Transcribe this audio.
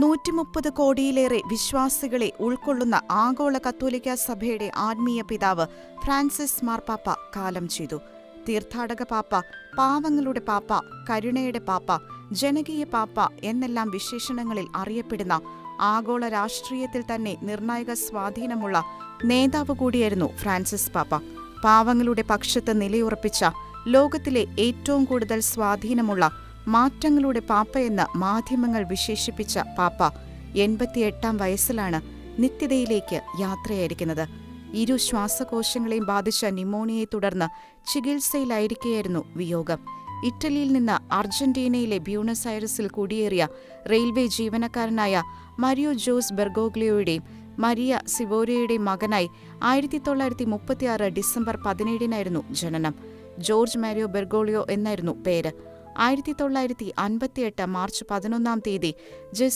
നൂറ്റിമുപ്പത് കോടിയിലേറെ വിശ്വാസികളെ ഉൾക്കൊള്ളുന്ന ആഗോള കത്തോലിക്ക സഭയുടെ ആത്മീയ പിതാവ് ഫ്രാൻസിസ് മാർപ്പാപ്പ കാലം ചെയ്തു. തീർത്ഥാടക പാപ്പ പാവങ്ങളുടെ പാപ്പ കരുണയുടെ പാപ്പ ജനകീയ പാപ്പ എന്നെല്ലാം വിശേഷണങ്ങളിൽ അറിയപ്പെടുന്ന ആഗോള രാഷ്ട്രീയത്തിൽ തന്നെ നിർണായക സ്വാധീനമുള്ള നേതാവ് കൂടിയായിരുന്നു ഫ്രാൻസിസ് പാപ്പ. പാവങ്ങളുടെ പക്ഷത്ത് നിലയുറപ്പിച്ച ലോകത്തിലെ ഏറ്റവും കൂടുതൽ സ്വാധീനമുള്ള മാറ്റങ്ങളുടെ പാപ്പയെന്ന് മാധ്യമങ്ങൾ വിശേഷിപ്പിച്ച പാപ്പ എൺപത്തിയെട്ടാം വയസ്സിലാണ് നിത്യതയിലേക്ക് യാത്രയായിരിക്കുന്നത്. ഇരു ശ്വാസകോശങ്ങളെയും ബാധിച്ച ന്യൂമോണിയയെ തുടർന്ന് ചികിത്സയിലായിരിക്കെയായിരുന്നു വിയോഗം. ഇറ്റലിയിൽ നിന്ന് അർജന്റീനയിലെ ബ്യൂണസ് ഐറസിൽ കുടിയേറിയ റെയിൽവേ ജീവനക്കാരനായ മരിയോ ജോസ് ബെർഗോഗ്ലിയോയുടെയും മരിയ സിവോരയുടെയും മകനായി ആയിരത്തി തൊള്ളായിരത്തി മുപ്പത്തിയാറ് ഡിസംബർ പതിനേഴിനായിരുന്നു ജനനം. ജോർജ് മാരിയോ ബെർഗോളിയോ എന്നായിരുന്നു പേര്. ആയിരത്തി തൊള്ളായിരത്തി അൻപത്തിയെട്ട് മാർച്ച് പതിനൊന്നാം തീയതി